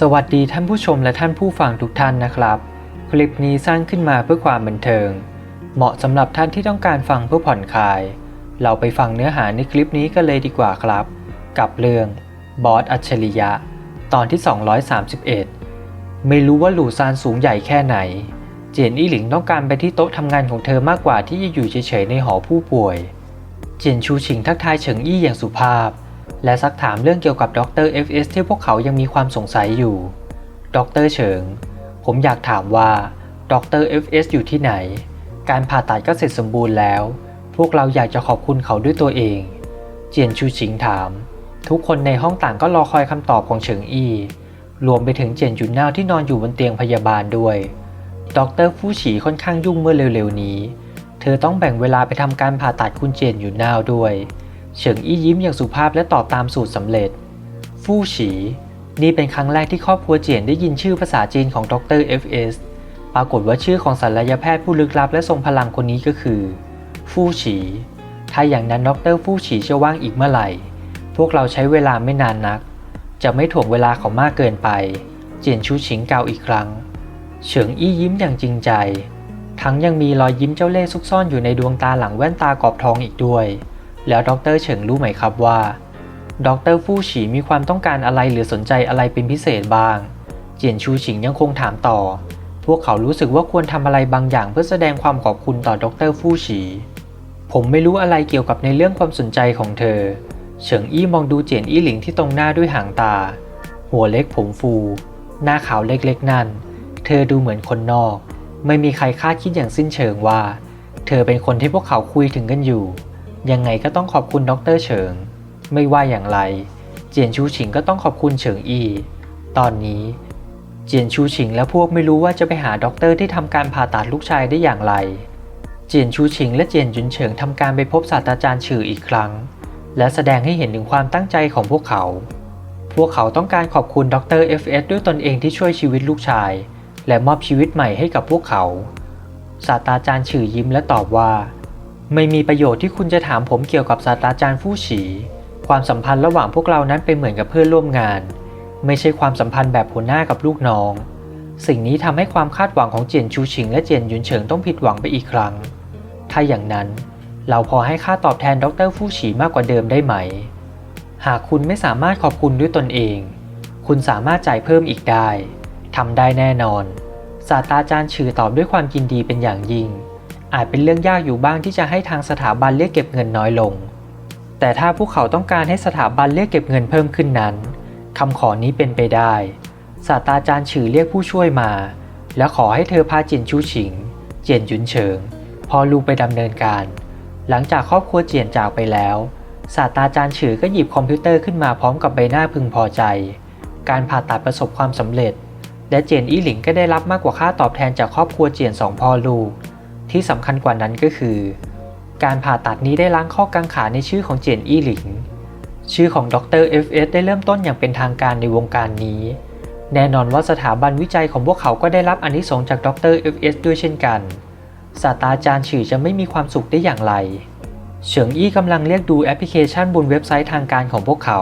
สวัสดีท่านผู้ชมและท่านผู้ฟังทุกท่านนะครับ คลิปนี้สร้างขึ้นมาเพื่อความบันเทิง เหมาะสำหรับท่านที่ต้องการฟังเพื่อผ่อนคลาย เราไปฟังเนื้อหาในคลิปนี้กันเลยดีกว่าครับ กับเรื่องบอสอัจฉริยะ ตอนที่ 231 ไม่รู้ว่าหลู่ซานสูงใหญ่แค่ไหน เจยนอี้หลิงต้องการไปที่โต๊ะทำงานของเธอมากกว่าที่จะอยู่เฉยๆในหอผู้ป่วย เจียนชูชิงทักทายเฉิงอี้อย่างสุภาพ และซักถามเรื่องเกี่ยวกับดร FS ที่พวกเขายังมีความสงสัยอยู่ ดรเฉิง ผมอยากถามว่าดร FS อยู่ที่ไหน การผ่าตัดก็เสร็จสมบูรณ์แล้ว พวกเราอยากจะขอบคุณเขาด้วยตัวเอง เจียนชูชิงถาม ทุกคนในห้องต่างก็รอคอยคำตอบของเฉิงอี้รวมไปถึงเจียนจุนน่าวที่นอนอยู่บนเตียงพยาบาลด้วย ดรฟู่ฉีค่อนข้างยุ่งเมื่อเร็วๆนี้ เธอต้องแบ่งเวลาไปทำการผ่าตัดคุณเจนอยู่น่าวด้วย เฉิงอี้ยิ้มอย่างสุภาพและตอบตามสูตรสำเร็จ ฟู่ฉี นี่เป็นครั้งแรกที่ครอบครัวเจียนได้ยินชื่อภาษาจีนของดร FS ปรากฏว่าชื่อของศัลยแพทย์ผู้ลึกลับและทรงพลังคนนี้ก็คือ ฟู่ฉี ถ้าอย่างนั้นดรฟู่ฉีจะว่างอีกเมื่อไหร่ พวกเราใช้เวลาไม่นานนัก จะไม่ถ่วงเวลาเขามากเกินไป เจียนชูชิงกล่าวอีกครั้ง เฉิงอี้ยิ้มอย่างจริงใจ ทั้งยังมีรอยยิ้มเจ้าเล่ห์ซุกซ่อนอยู่ในดวงตาหลังแว่นตากรอบทองอีกด้วย แล้วดรเฉิงรู้ไหมครับว่า ดรฟู่ฉีมีความต้องการอะไรหรือสนใจอะไรเป็นพิเศษบ้าง เจียนชูชิงยังคงถามต่อ พวกเขารู้สึกว่าควรทำอะไรบางอย่างเพื่อแสดงความขอบคุณต่อดรฟู่ฉี ผมไม่รู้อะไรเกี่ยวกับในเรื่องความสนใจของเธอ เฉิงอี้มองดูเจียนอี้หลิงที่ตรงหน้าด้วยหางตา หัวเล็กผมฟู หน้าขาวเล็กๆนั่น เธอดูเหมือนคนนอก ไม่มีใครคาดคิดอย่างสิ้นเชิงว่า เธอเป็นคนที่พวกเขาคุยถึงกันอยู่ ยังไงก็ต้องขอบคุณดรเฉิง ไม่ว่าอย่างไร เจียนชูฉิงก็ต้องขอบคุณเฉิงอี้ตอนนี้ เจียนชูฉิงและพวกไม่รู้ว่าจะไปหาด็อกเตอร์ที่ทำการผ่าตัดลูกชายได้อย่างไร เจียนชูฉิงและเจียนจุนเฉิงทำการไปพบศาสตราจารย์ฉืออีกครั้ง และแสดงให้เห็นถึงความตั้งใจของพวกเขา พวกเขาต้องการขอบคุณดร FS ด้วยตนเองที่ช่วยชีวิตลูกชาย และมอบชีวิตใหม่ให้กับพวกเขาศาสตราจารย์ฉือยิ้มและตอบว่า ไม่มีประโยชน์ที่คุณจะถามผมเกี่ยวกับศาสตราจารย์ฟู่ฉี ความสัมพันธ์ระหว่างพวกเรานั้นเป็นเหมือนกับเพื่อนร่วมงาน ไม่ใช่ความสัมพันธ์แบบหัวหน้ากับลูกน้อง สิ่งนี้ทำให้ความคาดหวังของเจียนชูชิงและเจียนยุนเฉิงต้องผิดหวังไปอีกครั้ง ถ้าอย่างนั้นเราพอให้ค่าตอบแทนดรฟู่ฉีมากกว่าเดิมได้ไหม หากคุณไม่สามารถขอบคุณด้วยตนเอง คุณสามารถจ่ายเพิ่มอีกได้ทำได้แน่นอน ศาสตราจารย์ชื่อตอบด้วยความยินดีเป็นอย่างยิ่ง อาจเป็นเรื่องยากอยู่บ้างที่จะให้ทางสถาบันเรียกเก็บเงินน้อยลง แต่ถ้าพวกเขาต้องการให้สถาบันเรียกเก็บเงินเพิ่มขึ้นนั้นคำขอนี้เป็นไปได้ศาสตราจารย์ชื่อเรียกผู้ช่วยมา และขอให้เธอพาจินชูฉิง เจียนยุนเฉิง พอลูไปดำเนินการ หลังจากครอบครัวเจียนจากไปแล้วศาสตราจารย์ฉือก็หยิบคอมพิวเตอร์ขึ้นมาพร้อมกับใบหน้าพึงพอใจ การผ่าตัดประสบความสำเร็จ และเจียนอี้หลิงก็ได้รับมากกว่าค่าตอบแทนจากครอบครัวเจียนสองพ่อลูก ที่สำคัญกว่านั้นก็คือ การผ่าตัดนี้ได้ล้างข้อกังขาในชื่อของเจียนอี้หลิง ชื่อของดร FS ได้เริ่มต้นอย่างเป็นทางการในวงการนี้ แน่นอนว่าสถาบันวิจัยของพวกเขาก็ได้รับอนิสงส์จากดร FS ด้วยเช่นกัน ศาสตราจารย์ฉือจะไม่มีความสุขได้อย่างไรเฉิงอี้กำลังเรียกดูแอปพลิเคชันบนเว็บไซต์ทางการของพวกเขา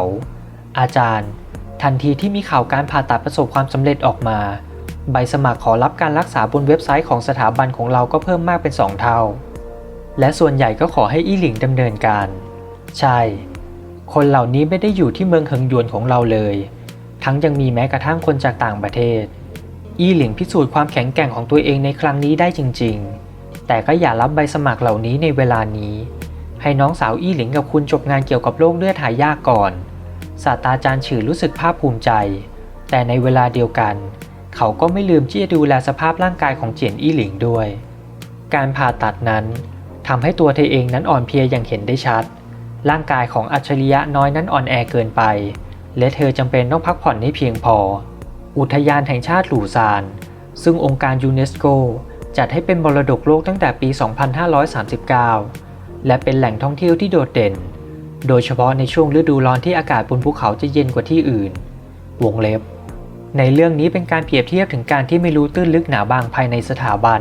อาจารย์ ทันทีที่มีข่าวการผ่าตัดประสบความสำเร็จออกมา ใบสมัครขอรับการรักษาบนเว็บไซต์ของสถาบันของเราก็เพิ่มมากเป็น 2 เท่า และส่วนใหญ่ก็ขอให้อี้หลิงดำเนินการ ใช่ คนเหล่านี้ไม่ได้อยู่ที่เมืองเฮิงยวนของเราเลย ทั้งยังมีแม้กระทั่งคนจากต่างประเทศ อี้หลิงพิสูจน์ความแข็งแกร่งของตัวเองในครั้งนี้ได้จริง ๆ แต่ก็อย่ารับใบสมัครเหล่านี้ในเวลานี้ ให้น้องสาวอี้หลิงกับคุณจบงานเกี่ยวกับโรคเลือดหายากก่อนศาสตราจารย์ฉือรู้สึกภาคภูมิใจ แต่ในเวลาเดียวกัน เขาก็ไม่ลืมที่จะดูแลสภาพร่างกายของเจียนอี้หลิงด้วย การผ่าตัดนั้นทำให้ตัวเธอเองนั้นอ่อนเพลียอย่างเห็นได้ชัด ร่างกายของอัจฉริยะน้อยนั้นอ่อนแอเกินไป และเธอจำเป็นต้องพักผ่อนให้เพียงพอ อุทยานแห่งชาติหลู่ซาน ซึ่งองค์การยูเนสโกจัดให้เป็นมรดกโลกตั้งแต่ปี 2539 และเป็นแหล่งท่องเที่ยวที่โดดเด่น โดยเฉพาะในช่วงฤดูร้อนที่อากาศบนภูเขาจะเย็นกว่าที่อื่น วงเล็บ ในเรื่องนี้เป็นการเปรียบเทียบถึงการที่ไม่รู้ตื้นลึกหนาบางภายในสถาบัน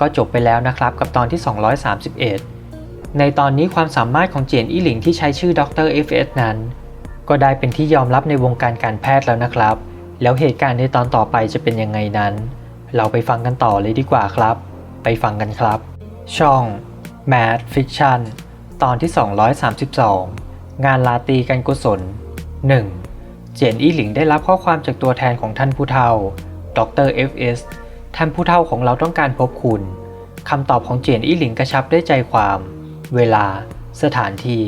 ก็จบไปแล้วนะครับกับตอนที่ 231 ในตอนนี้ความสามารถของเจียนอี้หลิงที่ใช้ชื่อดร FS นั้น ก็ได้เป็นที่ยอมรับในวงการการแพทย์แล้วนะครับ แล้วเหตุการณ์ในตอนต่อไปจะเป็นยังไงนั้น เราไปฟังกันต่อเลยดีกว่าครับ ไปฟังกันครับ ช่อง Mad Fiction ตอนที่ 232 งานลาตีกันกุศล 1. เจียนอี้หลิงได้รับข้อความจากตัวแทนของท่านผู้เฒ่า ดร FS ท่านผู้เฒ่าของเราต้องการพบคุณ คำตอบของเจียนอี้หลิงกระชับได้ใจความ เวลา สถานที่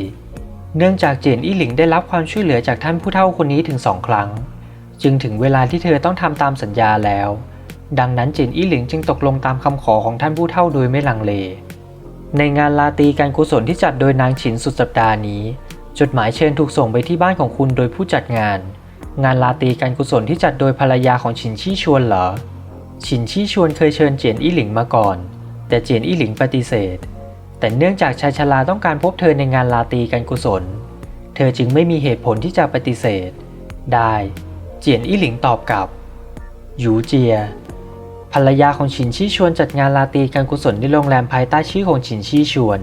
เนื่องจากเจียนอี้หลิงได้รับความช่วยเหลือจากท่านผู้เฒ่าคนนี้ถึงสองครั้ง จึงถึงเวลาที่เธอต้องทำตามสัญญาแล้ว ดังนั้นเจียนอี้หลิงจึงตกลงตามคำขอของท่านผู้เฒ่าโดยไม่ลังเล ในงานลาตีการกุศลที่จัดโดยนางฉินสุดสัปดาห์นี้ จดหมายเชิญถูกส่งไปที่บ้านของคุณโดยผู้จัดงาน งานลาตีการกุศลที่จัดโดยภรรยาของฉินชี่ชวนเหรอ ฉินชี่ชวนเคยเชิญเจียนอี้หลิงมาก่อน แต่เจียนอี้หลิงปฏิเสธ แต่เนื่องจากชายชราต้องการพบเธอในงานลาตีการกุศล เธอจึงไม่มีเหตุผลที่จะปฏิเสธ ได้ เจียนอี้หลิงตอบกลับ หยูเจีย ภรรยาของฉินชี่ชวนจัดงานลาตีการกุศลในโรงแรมภายใต้ชื่อของฉินชี่ชวน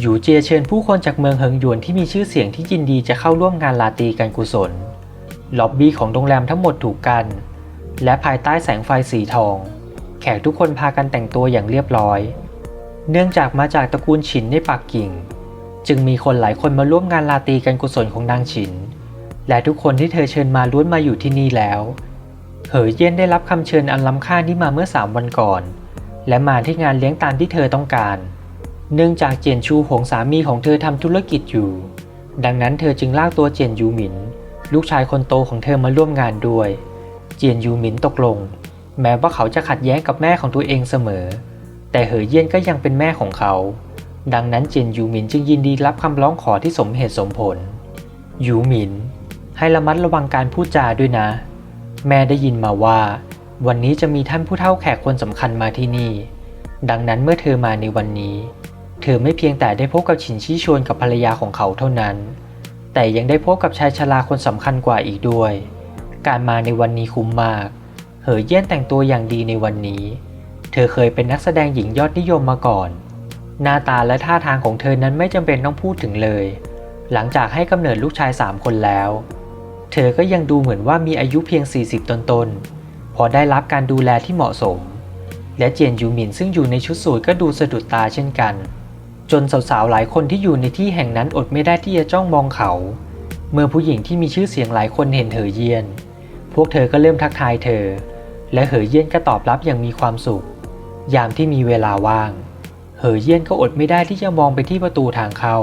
หยูเจียเชิญผู้คนจากเมืองเฮิงหยวนที่มีชื่อเสียงที่ยินดีจะเข้าร่วมงานลาตีการกุศล ล็อบบี้ของโรงแรมทั้งหมดถูกกัน และภายใต้แสงไฟสีทอง แขกทุกคนพากันแต่งตัวอย่างเรียบร้อย เนื่องจากมาจากตระกูลฉินในปักกิ่ง จึงมีคนหลายคนมาร่วมงานลาตีการกุศลของนางฉิน และทุกคนที่เธอเชิญมาล้วนมาอยู่ที่นี่แล้ว เหอเย่นได้รับคำเชิญอันล้ำค่านี้มาเมื่อ 3 วันก่อน และมาที่งานเลี้ยงตามที่เธอต้องการ เนื่องจากเจียนชูหงสามีของเธอทำธุรกิจอยู่ ดังนั้นเธอจึงลากตัวเจียนยูหมิน ลูกชายคนโตของเธอมาร่วมงานด้วย เจียนยูหมินตกลง แม้ว่าเขาจะขัดแย้งกับแม่ของตัวเองเสมอ แต่เหอเย่นก็ยังเป็นแม่ของเขา ดังนั้นเจียนยูหมินจึงยินดีรับคำร้องขอที่สมเหตุสมผล ยูหมิน ให้ระมัดระวังการพูดจาด้วยนะ แม่ได้ยินมาว่า วันนี้จะมีท่านผู้เฒ่าแขกคนสำคัญมาที่นี่ ดังนั้นเมื่อเธอมาในวันนี้ เธอไม่เพียงแต่ได้พบกับฉินชี่ชวนกับภรรยาของเขาเท่านั้น แต่ยังได้พบกับชายชราคนสำคัญกว่าอีกด้วย การมาในวันนี้คุ้มมาก เหอเย่นแต่งตัวอย่างดีในวันนี้ เธอเคยเป็นนักแสดงหญิงยอดนิยมมาก่อน หน้าตาและท่าทางของเธอนั้นไม่จำเป็นต้องพูดถึงเลย หลังจากให้กำเนิดลูกชายสามคนแล้ว เธอก็ยังดูเหมือนว่ามีอายุเพียง 40 ต้นๆ พอได้รับการดูแลที่เหมาะสม และเจียนยูหมินซึ่งอยู่ในชุดสูทก็ดูสะดุดตาเช่นกัน จนสาวๆหลายคนที่อยู่ในที่แห่งนั้นอดไม่ได้ที่จะจ้องมองเขา เมื่อผู้หญิงที่มีชื่อเสียงหลายคนเห็นเหอเยียน พวกเธอก็เริ่มทักทายเธอ และเหอเยียนก็ตอบรับอย่างมีความสุข ยามที่มีเวลาว่าง เหอเยียนก็อดไม่ได้ที่จะมองไปที่ประตูทางเข้า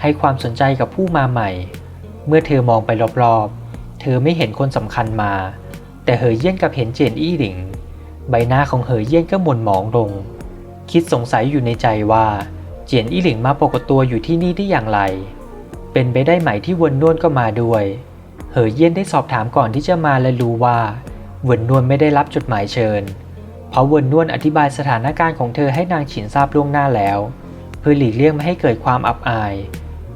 ให้ความสนใจกับผู้มาใหม่ เมื่อเธอมองไปรอบๆ เธอไม่เห็นคนสำคัญมา แต่เหอเยี่ยนกับเห็นเจนอี้หลิง ใบหน้าของเหอเยี่ยนก็หม่นหมองลง คิดสงสัยอยู่ในใจว่า เจียนอี้หลิงมาปรากฏตัวอยู่ที่นี่ได้อย่างไร เป็นไปได้ไหมที่วนนวลก็มาด้วย เหอเยี่ยนได้สอบถามก่อนที่จะมาและรู้ว่าวนนวลไม่ได้รับจดหมายเชิญ เพราะวนนวลอธิบายสถานการณ์ของเธอให้นางฉินทราบล่วงหน้าแล้ว เพื่อหลีกเลี่ยงไม่ให้เกิดความอับอาย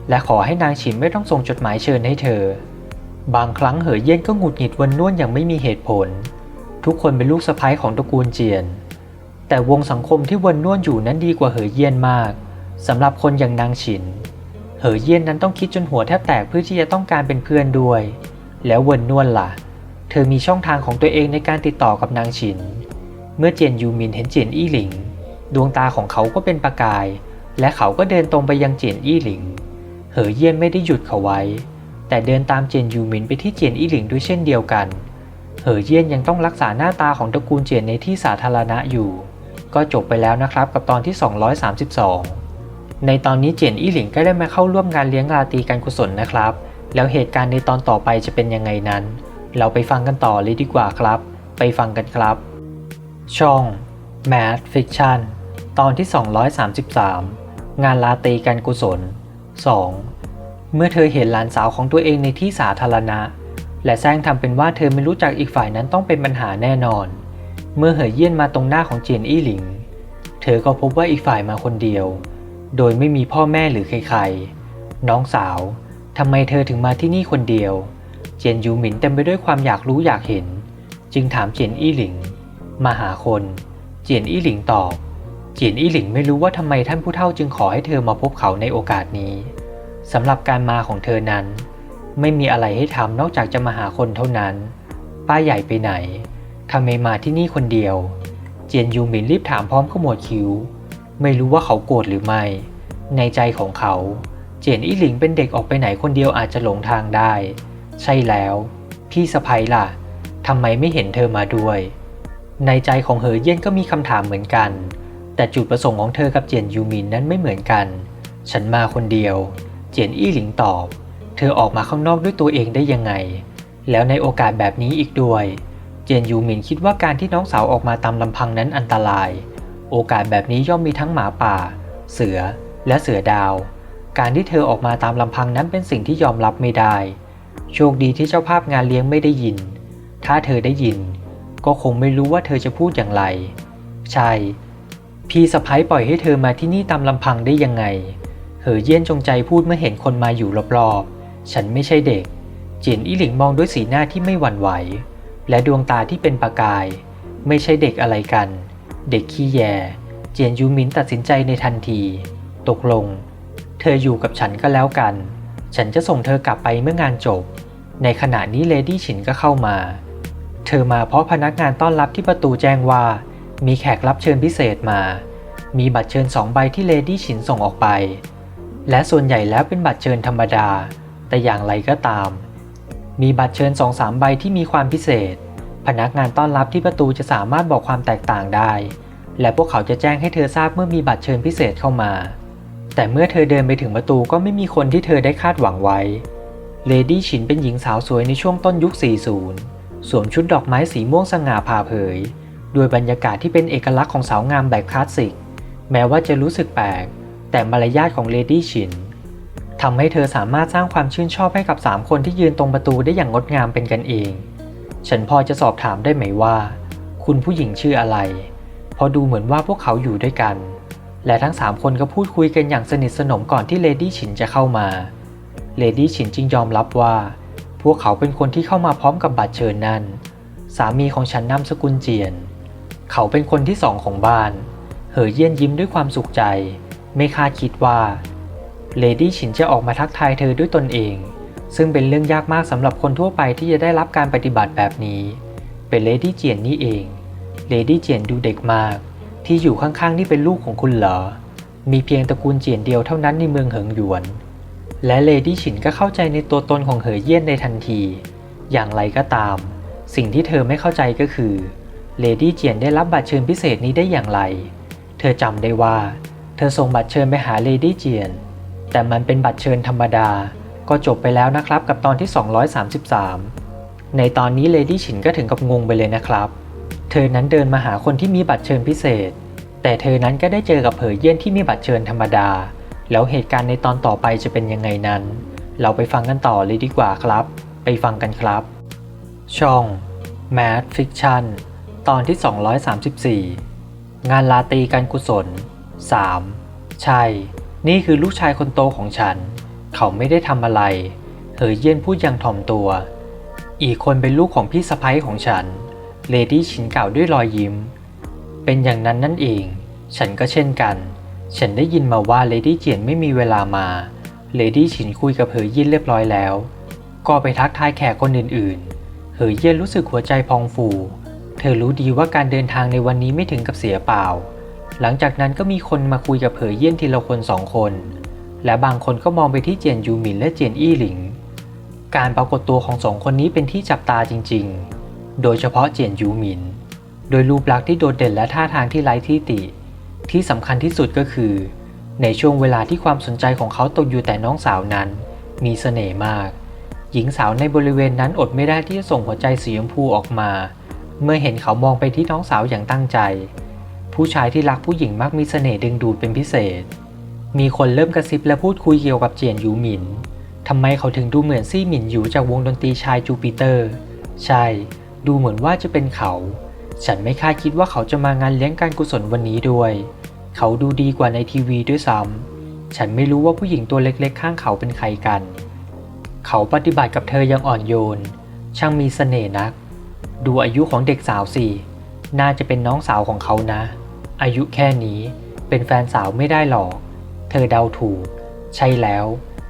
และขอให้นางฉินไม่ต้องส่งจดหมายเชิญให้เธอ บางครั้งเหอเย่นก็หงุดหงิดวนนวลอย่างไม่มีเหตุผล ทุกคนเป็นลูกสะใภ้ของตระกูลเจียน แต่วงสังคมที่วนนวลอยู่นั้นดีกว่าเหอเย่นมาก สำหรับคนอย่างนางฉิน เหอเย่นนั้นต้องคิดจนหัวแทบแตกเพื่อที่จะต้องการเป็นเพื่อนด้วย แล้วเวนนวลล่ะ เธอมีช่องทางของตัวเองในการติดต่อกับนางฉิน เมื่อเจียนยูมินเห็นเจียนอี้หลิง ดวงตาของเขาก็เป็นประกาย และเขาก็เดินตรงไปยังเจียนอี้หลิง เหอเยี่ยนไม่ได้หยุดเขาไว้ แต่เดินตามเจียนยูมินไปที่เจียนอี้หลิงด้วยเช่นเดียวกัน เหอเยี่ยนยังต้องรักษาหน้าตาของตระกูลเจียนในที่สาธารณะอยู่ ก็จบไปแล้วนะครับกับตอนที่ 232 ในตอนนี้เจียนอี้หลิงก็ได้มาเข้าร่วมงานเลี้ยงราตรีการกุศลนะครับ แล้วเหตุการณ์ในตอนต่อไปจะเป็นยังไงนั้น เราไปฟังกันต่อเลยดีกว่าครับ ไปฟังกันครับ ช่อง Mad Fiction ตอนที่ 233 งานลาตรีการกุศล 2. เมื่อเธอเห็นหลานสาวของตัวเองในที่สาธารณะ และแซงทำเป็นว่าเธอไม่รู้จักอีกฝ่ายนั้นต้องเป็นปัญหาแน่นอน เมื่อเหยเยี่ยนมาตรงหน้าของเจียนอี้หลิง เธอก็พบว่าอีกฝ่ายมาคนเดียว โดยไม่มีพ่อแม่หรือใครๆ น้องสาวทำไมเธอถึงมาที่นี่คนเดียว เจียนยูหมินเต็มไปด้วยความอยากรู้อยากเห็น จึงถามเจียนอี้หลิง มาหาคน เจียนอี้หลิงตอบ เจียนอี้หลิงไม่รู้ว่าทำไมท่านผู้เฒ่าจึงขอให้เธอมาพบเขาในโอกาสนี้สำหรับการมาของเธอนั้น ไม่มีอะไรให้ทำนอกจากจะมาหาคนเท่านั้น ป้าใหญ่ไปไหนทำไมมาที่นี่คนเดียว เจียนยูหมินรีบถามพร้อมขมวดคิ้ว ไม่รู้ว่าเขาโกรธหรือไม่ ในใจของเขา เจนอี้หลิงเป็นเด็กออกไปไหนคนเดียวอาจจะหลงทางได้ ใช่แล้ว พี่สะพ้ยล่ะทำไมไม่เห็นเธอมาด้วย ในใจของเหอเย่นก็มีคำถามเหมือนกัน แต่จุดประสงค์ของเธอกับเจียนยูมินนั้นไม่เหมือนกัน ฉันมาคนเดียว เจียนอี้หลิงตอบ เธอออกมาข้างนอกด้วยตัวเองได้ยังไง แล้วในโอกาสแบบนี้อีกด้วย เจียนยูมินคิดว่าการที่น้องสาวออกมาตามลำพังนั้นอันตราย โอกาสแบบนี้ย่อมมีทั้งหมาป่า เสือ และเสือดาว การที่เธอออกมาตามลำพังนั้นเป็นสิ่งที่ยอมรับไม่ได้ โชคดีที่เจ้าภาพงานเลี้ยงไม่ได้ยิน ถ้าเธอได้ยิน ก็คงไม่รู้ว่าเธอจะพูดอย่างไร ใช่ พี่สะพ้ยปล่อยให้เธอมาที่นี่ตามลำพังได้ยังไง เหอเยี่ยนจงใจพูดเมื่อเห็นคนมาอยู่รอบๆ ฉันไม่ใช่เด็ก เจียนอี้หลิงมองด้วยสีหน้าที่ไม่หวั่นไหว และดวงตาที่เป็นประกาย ไม่ใช่เด็กอะไรกัน เด็กขี้แย เจียนยูมินตัดสินใจในทันที ตกลง เธออยู่กับฉันก็แล้วกัน ฉันจะส่งเธอกลับไปเมื่องานจบ ในขณะนี้เลดี้ฉินก็เข้ามา เธอมาเพราะพนักงานต้อนรับที่ประตูแจ้งว่า มีแขกรับเชิญพิเศษมา มีบัตรเชิญสองใบที่เลดี้ฉินส่งออกไป และส่วนใหญ่แล้วเป็นบัตรเชิญธรรมดา แต่อย่างไรก็ตาม มีบัตรเชิญสองสามใบที่มีความพิเศษ พนักงานต้อนรับที่ประตูจะสามารถบอกความแตกต่างได้ และพวกเขาจะแจ้งให้เธอทราบเมื่อมีบัตรเชิญพิเศษเข้ามา แต่เมื่อเธอเดินไปถึงประตูก็ไม่มีคนที่เธอได้คาดหวังไว้ เลดี้ฉินเป็นหญิงสาวสวยในช่วงต้นยุค 40 สวมชุดดอกไม้สีม่วงสง่าผ่าเผย ด้วยบรรยากาศที่เป็นเอกลักษณ์ของสาวงามแบบคลาสสิก แม้ว่าจะรู้สึกแปลก แต่มารยาทของเลดี้ฉินทำให้เธอสามารถสร้างความชื่นชอบให้กับ 3 คนที่ยืนตรงประตูได้อย่างงดงามเป็นกันเอง ฉันพอจะสอบถามได้ไหมว่า คุณผู้หญิงชื่ออะไรพราะดูเหมือนว่าพวกเขาอยู่ด้วยกัน และทั้ง3คนก็พูดคุยกันอย่างสนิทสนมก่อนที่เลดี้ฉินจะเข้ามา เลดี้ฉินจึงยอมรับว่า พวกเขาเป็นคนที่เข้ามาพร้อมกับบัตรเชิญนั้นสามีของฉันนามสกุลเจียน เขาเป็นคนที่สองของบ้าน เหอเยี่ยนยิ้มด้วยความสุขใจ ไม่คาดคิดว่า เลดี้ฉินจะออกมาทักทายเธอด้วยตนเอง ซึ่งเป็นเรื่องยากมากสำหรับคนทั่วไปที่จะได้รับการปฏิบัติแบบนี้ เป็นเลดี้เจียนนี่เองเลดี้เจียนดูเด็กมาก ที่อยู่ข้างๆนี่เป็นลูกของคุณเหรอ มีเพียงตระกูลเจียนเดียวเท่านั้นในเมืองเหิงหยวน และเลดี้ฉินก็เข้าใจในตัวตนของเหอเยี่ยนในทันที อย่างไรก็ตาม สิ่งที่เธอไม่เข้าใจก็คือเลดี้เจียนได้รับบัตรเชิญพิเศษนี้ได้อย่างไร เธอจำได้ว่า เธอส่งบัตรเชิญไปหาเลดี้เจียน แต่มันเป็นบัตรเชิญธรรมดา ก็จบไปแล้วนะครับกับตอนที่ 233 ในตอนนี้เลดี้ฉินก็ถึงกับงงไปเลยนะครับ เธอนั้นเดินมาหาคนที่มีบัตรเชิญพิเศษ แต่เธอนั้นก็ได้เจอกับเหอเยี่ยนที่มีบัตรเชิญธรรมดา แล้วเหตุการณ์ในตอนต่อไปจะเป็นยังไงนั้น เราไปฟังกันต่อเลยดีกว่าครับ ไปฟังกันครับ ช่อง Mad Fiction ตอนที่ 234 งานลาตีการกุศล 3. ใช่ นี่คือลูกชายคนโตของฉัน เขาไม่ได้ทำอะไร เหอเยี่ยนพูดอย่างถ่อมตัว อีกคนเป็นลูกของพี่สะพ้ยของฉัน เลดี้ชินกล่าวด้วยรอยยิ้ม เป็นอย่างนั้นนั่นเอง ฉันก็เช่นกัน ฉันได้ยินมาว่าเลดี้เจียนไม่มีเวลามา เลดี้ชินคุยกับเหอเยี่ยนเรียบร้อยแล้ว ก็ไปทักทายแขกคนอื่นๆ เหอเยี่ยนรู้สึกหัวใจพองฟูเธอรู้ดีว่าการเดินทางในวันนี้ไม่ถึงกับเสียเปล่า หลังจากนั้นก็มีคนมาคุยกับเหอเยี่ยนทีละคนสองคน และบางคนก็มองไปที่เจียนยูหมินและเจียนอี้หลิง การปรากฏตัวของสองคนนี้เป็นที่จับตาจริงๆ โดยเฉพาะเจียนยูหมิน โดยรูปลักษณ์ที่โดดเด่นและท่าทางที่ไร้ที่ติ ที่สำคัญที่สุดก็คือ ในช่วงเวลาที่ความสนใจของเขาตกอยู่แต่น้องสาวนั้น มีเสน่ห์มาก หญิงสาวในบริเวณนั้นอดไม่ได้ที่จะส่งหัวใจสีชมพูออกมา เมื่อเห็นเขามองไปที่น้องสาวอย่างตั้งใจ ผู้ชายที่รักผู้หญิงมักมีเสน่ห์ดึงดูดเป็นพิเศษ มีคนเริ่มกระซิบและพูดคุยเกี่ยวกับเจียนยูหมินทำไมเขาถึงดูเหมือนซี่หมินอยู่จากวงดนตรีชายจูปิเตอร์ ใช่ ดูเหมือนว่าจะเป็นเขา ฉันไม่คาดคิดว่าเขาจะมางานเลี้ยงการกุศลวันนี้ด้วย เขาดูดีกว่าในทีวีด้วยซ้ำ ฉันไม่รู้ว่าผู้หญิงตัวเล็กๆ ข้างเขาเป็นใครกัน เขาปฏิบัติกับเธอยังอ่อนโยน ช่างมีเสน่ห์นัก ดูอายุของเด็กสาวสิ น่าจะเป็นน้องสาวของเขานะ อายุแค่นี้ เป็นแฟนสาวไม่ได้หรอก เธอเดาถูก ใช่แล้ว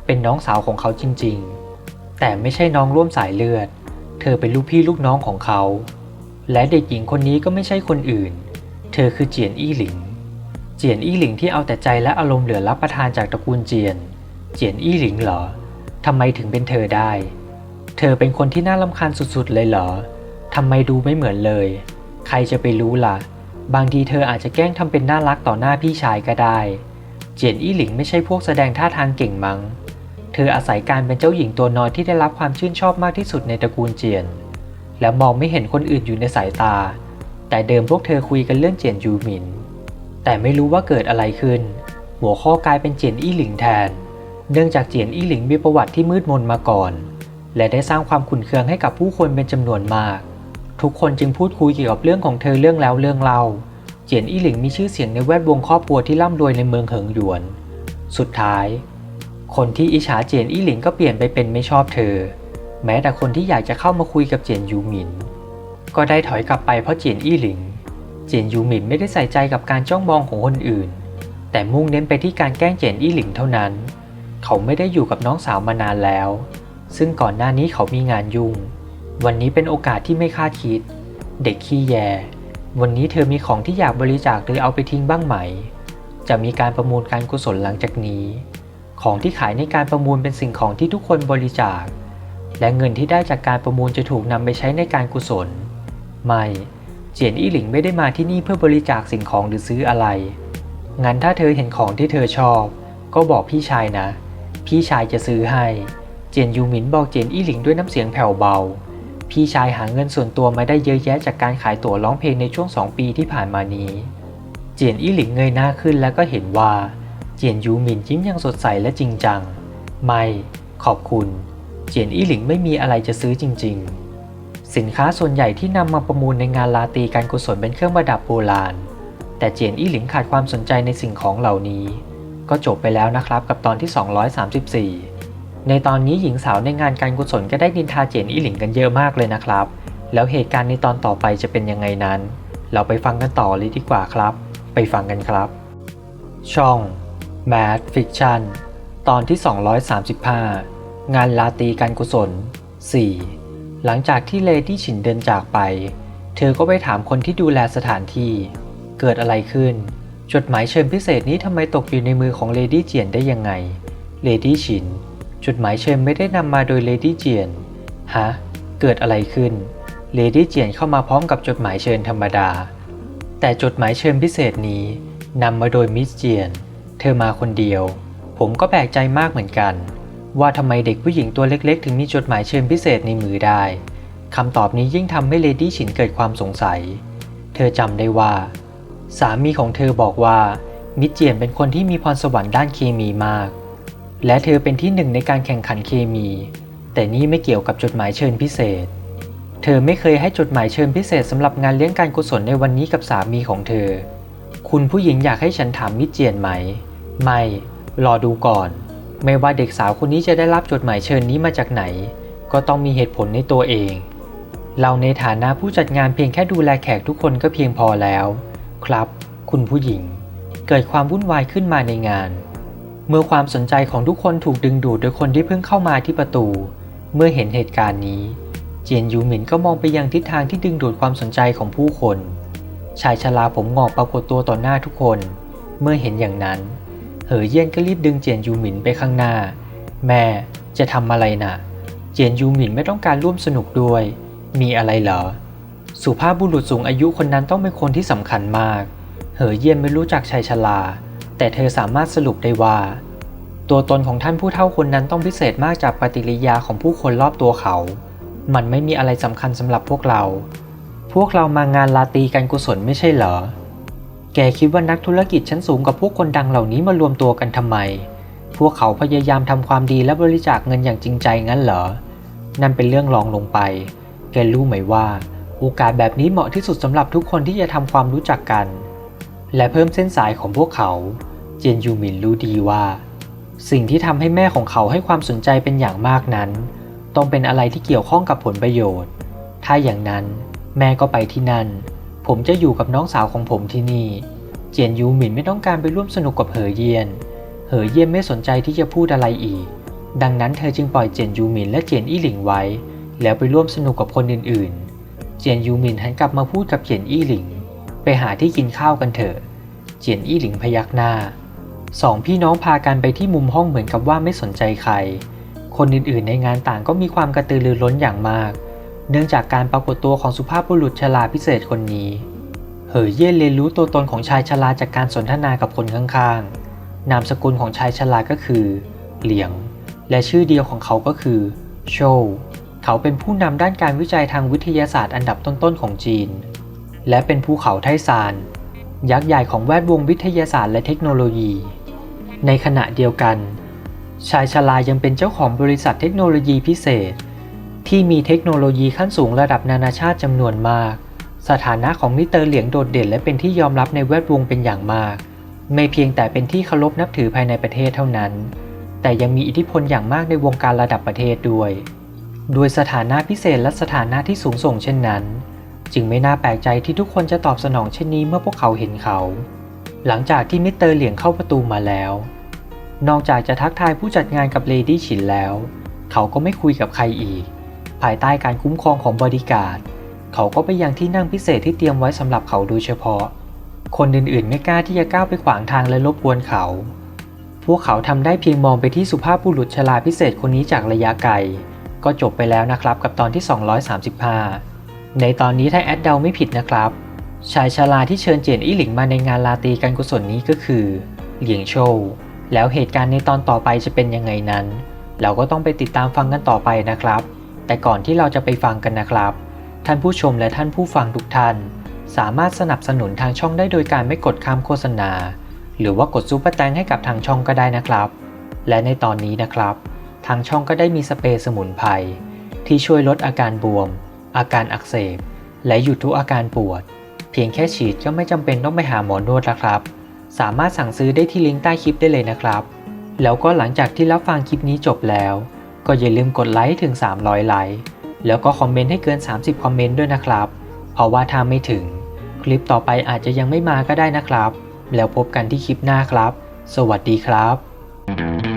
เป็นน้องสาวของเขาจริงๆ แต่ไม่ใช่น้องร่วมสายเลือด เธอเป็นลูกพี่ลูกน้องของเขา และเด็กหญิงคนนี้ก็ไม่ใช่คนอื่น เธอคือเจียนอี้หลิง เจียนอี้หลิงที่เอาแต่ใจและอารมณ์เหลือรับประทานจากตระกูลเจียน เจียนอี้หลิงเหรอทำไมถึงเป็นเธอได้ เธอเป็นคนที่น่ารำคาญสุดๆ เลยเหรอทำไมดูไม่เหมือนเลย ใครจะไปรู้ล่ะ บางทีเธออาจจะแกล้งทำเป็นน่ารักต่อหน้าพี่ชายก็ได้ เจียนอี้หลิงไม่ใช่พวกแสดงท่าทางเก่งมั้ง เธออาศัยการเป็นเจ้าหญิงตัวน้อยที่ได้รับความชื่นชอบมากที่สุดในตระกูลเจียน แล้วมองไม่เห็นคนอื่นอยู่ในสายตา แต่เดิมพวกเธอคุยกันเรื่องเจียนยูหมิน แต่ไม่รู้ว่าเกิดอะไรขึ้น หัวข้อกลายเป็นเจียนอี้หลิงแทน เนื่องจากเจียนอี้หลิงมีประวัติที่มืดมนมาก่อน และได้สร้างความขุ่นเคืองให้กับผู้คนเป็นจำนวนมาก ทุกคนจึงพูดคุยเกี่ยวกับเรื่องของเธอเรื่องแล้วเรื่องเล่า เจียนอี้หลิงมีชื่อเสียงในแวดวงครอบครัวที่ร่ำรวยในเมืองเหิงหยวน สุดท้าย คนที่อิจฉาเจียนอี้หลิงก็เปลี่ยนไปเป็นไม่ชอบเธอ แม้แต่คนที่อยากจะเข้ามาคุยกับเจียนยูหมิน ก็ได้ถอยกลับไปเพราะเจียนอี้หลิง เจียนยูหมินไม่ได้ใส่ใจกับการจ้องมองของคนอื่น แต่มุ่งเน้นไปที่การแกล้งเจียนอี้หลิงเท่านั้น เขาไม่ได้อยู่กับน้องสาวมานานแล้ว ซึ่งก่อนหน้านี้เขามีงานยุ่ง วันนี้เป็นโอกาสที่ไม่คาดคิด เด็กขี้แย วันนี้เธอมีของที่อยากบริจาคหรือเอาไปทิ้งบ้างไหม จะมีการประมูลการกุศลหลังจากนี้ ของที่ขายในการประมูลเป็นสิ่งของที่ทุกคนบริจาค และเงินที่ได้จากการประมูลจะถูกนำไปใช้ในการกุศล ไม่ เจียนอี้หลิงไม่ได้มาที่นี่เพื่อบริจาคสิ่งของหรือซื้ออะไร งั้นถ้าเธอเห็นของที่เธอชอบ ก็บอกพี่ชายนะ พี่ชายจะซื้อให้ เจียนยูหมินบอกเจียนอี้หลิงด้วยน้ำเสียงแผ่วเบา พี่ชายหาเงินส่วนตัวมาได้เยอะแยะจากการขายตั๋วร้องเพลงในช่วงสองปีที่ผ่านมานี้ เจียนอี้หลิงเงยหน้าขึ้นแล้วก็เห็นว่า เจียนยูหมินยิ้มอย่างสดใสและจริงจัง ไม่ ขอบคุณ เจียนอี้หลิงไม่มีอะไรจะซื้อจริง ๆ สินค้าส่วนใหญ่ที่นำมาประมูลในงานลาตีการกุศลเป็นเครื่องประดับโบราณ แต่เจียนอี้หลิงขาดความสนใจในสิ่งของเหล่านี้ ก็จบไปแล้วนะครับกับตอนที่ 234 ในตอนนี้หญิงสาวในงานการกุศลก็ได้นินทาเจนอีหลิงกันเยอะมากเลยนะครับ แล้วเหตุการณ์ในตอนต่อไปจะเป็นยังไงนั้น เราไปฟังกันต่อเลยดีกว่าครับ ไปฟังกันครับ ช่อง Mad Fiction ตอนที่ 235 งานลาตีการกุศล 4 หลังจากที่เลดี้ฉินเดินจากไป เธอก็ไปถามคนที่ดูแลสถานที่ เกิดอะไรขึ้น จดหมายเชิญพิเศษนี้ทำไมตกอยู่ในมือของเลดี้เจียนได้ยังไง เลดี้ฉิน จดหมายเชิญไม่ได้นำมาโดยเลดี้เจียน ฮะ เกิดอะไรขึ้น เลดี้เจียนเข้ามาพร้อมกับจดหมายเชิญธรรมดา แต่จดหมายเชิญพิเศษนี้นำมาโดยมิสเจียน เธอมาคนเดียว ผมก็แปลกใจมากเหมือนกัน ว่าทำไมเด็กผู้หญิงตัวเล็กๆ ถึงมีจดหมายเชิญพิเศษในมือได้คำตอบนี้ยิ่งทำให้เลดี้ฉินเกิดความสงสัย เธอจำได้ว่า สามีของเธอบอกว่ามิสเจียนเป็นคนที่มีพรสวรรค์ด้านเคมีมาก และเธอเป็นที่หนึ่งในการแข่งขันเคมี แต่นี่ไม่เกี่ยวกับจดหมายเชิญพิเศษ เธอไม่เคยให้จดหมายเชิญพิเศษสำหรับงานเลี้ยงการกุศลในวันนี้กับสามีของเธอ คุณผู้หญิงอยากให้ฉันถามมิสเจียนไหม ไม่ รอดูก่อน ไม่ว่าเด็กสาวคนนี้จะได้รับจดหมายเชิญนี้มาจากไหน ก็ต้องมีเหตุผลในตัวเอง เราในฐานะผู้จัดงานเพียงแค่ดูแลแขกทุกคนก็เพียงพอแล้ว ครับ คุณผู้หญิง เกิดความวุ่นวายขึ้นมาในงาน เมื่อความสนใจของทุกคนถูกดึงดูดโดยคนที่เพิ่งเข้ามาที่ประตู เมื่อเห็นเหตุการณ์นี้ เจียนยูหมินก็มองไปยังทิศทางที่ดึงดูดความสนใจของผู้คน ชายชราผมงอกปรากฏตัวต่อหน้าทุกคน เมื่อเห็นอย่างนั้น เหอเยี่ยนก็รีบดึงเจียนยูหมินไปข้างหน้า แม่จะทำอะไรนะ่ะ เจียนยูหมินไม่ต้องการร่วมสนุกด้วย มีอะไรเหรอ สุภาพบุรุษสูงอายุคนนั้นต้องเป็นคนที่สำคัญมาก เหอเยี่ยนไม่รู้จักชายชรา แต่เธอสามารถสรุปได้ว่า ตัวตนของท่านผู้เฒ่าคนนั้นต้องพิเศษมากจากปฏิกิริยาของผู้คนรอบตัวเขา มันไม่มีอะไรสำคัญสำหรับพวกเรา พวกเรามางานลาตีการกุศลไม่ใช่เหรอ แกคิดว่านักธุรกิจชั้นสูงกับพวกคนดังเหล่านี้มารวมตัวกันทำไม พวกเขาพยายามทำความดีและบริจาคเงินอย่างจริงใจงั้นเหรอ นั่นเป็นเรื่องรองลงไป แกรู้ไหมว่า โอกาสแบบนี้เหมาะที่สุดสำหรับทุกคนที่จะทำความรู้จักกัน และเพิ่มเส้นสายของพวกเขา เจียนยูหมินรู้ดีว่า สิ่งที่ทำให้แม่ของเขาให้ความสนใจเป็นอย่างมากนั้น ต้องเป็นอะไรที่เกี่ยวข้องกับผลประโยชน์ ถ้าอย่างนั้นแม่ก็ไปที่นั่น ผมจะอยู่กับน้องสาวของผมที่นี่ เจียนยูหมินไม่ต้องการไปร่วมสนุกกับเหอเยียน เหอเยียนไม่สนใจที่จะพูดอะไรอีก ดังนั้นเธอจึงปล่อยเจียนยูหมินและเจียนอี้หลิงไว้ แล้วไปร่วมสนุกกับคนอื่นๆ เจียนยูหมินหันกลับมาพูดกับเจียนอี้หลิง ไปหาที่กินข้าวกันเถอะ เจียนอี้หลิงพยักหน้า สองพี่น้องพากันไปที่มุมห้องเหมือนกับว่าไม่สนใจใคร คนอื่นๆ ในงานต่างก็มีความกระตือรือร้นอย่างมาก เนื่องจากการปรากฏตัวของสุภาพบุรุษชราพิเศษคนนี้ เหอเย่เรียนรู้ตัวตนของชายชราจากการสนทนากับคนข้างๆ นามสกุลของชายชราก็คือ เหลียง และชื่อเดียวของเขาก็คือ โชวเขาเป็นผู้นำด้านการวิจัยทางวิทยาศาสตร์อันดับต้นๆของจีน และเป็นภูเขาไทซาน ยักษ์ใหญ่ของแวดวงวิทยาศาสตร์และเทคโนโลยี ในขณะเดียวกัน ชายชรายังเป็นเจ้าของบริษัทเทคโนโลยีพิเศษ ที่มีเทคโนโลยีขั้นสูงระดับนานาชาติจำนวนมาก สถานะของมิเตอร์เหลียงโดดเด่นและเป็นที่ยอมรับในแวดวงเป็นอย่างมาก ไม่เพียงแต่เป็นที่เคารพนับถือภายในประเทศเท่านั้น แต่ยังมีอิทธิพลอย่างมากในวงการระดับประเทศด้วย โดยสถานะพิเศษและสถานะที่สูงส่งเช่นนั้น จึงไม่น่าแปลกใจที่ทุกคนจะตอบสนองเช่นนี้เมื่อพวกเขาเห็นเขา หลังจากที่มิสเตอร์เหลียงเข้าประตูมาแล้ว นอกจากจะทักทายผู้จัดงานกับเลดี้ฉินแล้ว เขาก็ไม่คุยกับใครอีก ภายใต้การคุ้มครองของบอดี้การ์ดเขาก็ไปยังที่นั่งพิเศษที่เตรียมไว้สำหรับเขาโดยเฉพาะ คนอื่นๆไม่กล้าที่จะก้าวไปขวางทางและรบกวนเขา พวกเขาทำได้เพียงมองไปที่สุภาพบุรุษชราพิเศษคนนี้จากระยะไกล ก็จบไปแล้วนะครับกับตอนที่ 235 ในตอนนี้ถ้าแอดเดาไม่ผิดนะครับ ชายชราที่เชิญเจียนอี้หลิงมาในงานลาตีการกุศลนี้ก็คือ เหลียงโชวแล้วเหตุการณ์ในตอนต่อไปจะเป็นยังไงนั้น เราก็ต้องไปติดตามฟังกันต่อไปนะครับ แต่ก่อนที่เราจะไปฟังกันนะครับ ท่านผู้ชมและท่านผู้ฟังทุกท่าน สามารถสนับสนุนทางช่องได้โดยการไม่กดข้ามโฆษณา หรือว่ากดซุปเปอร์แตงให้กับทางช่องก็ได้นะครับ และในตอนนี้นะครับ ทางช่องก็ได้มีสเปรย์สมุนไพรที่ช่วยลดอาการบวม อาการอักเสบ และหยุดทุกอาการปวด เพียงแค่ฉีดก็ไม่จำเป็นต้องไปหาหมอนวดแล้วครับ สามารถสั่งซื้อได้ที่ลิงก์ใต้คลิปได้เลยนะครับ แล้วก็หลังจากที่รับฟังคลิปนี้จบแล้ว ก็อย่าลืมกดไลค์ถึง 300 ไลค์แล้วก็คอมเมนต์ให้เกิน 30 คอมเมนต์ด้วยนะครับ เพราะว่าถ้าไม่ถึง คลิปต่อไปอาจจะยังไม่มาก็ได้นะครับ แล้วพบกันที่คลิปหน้าครับ สวัสดีครับ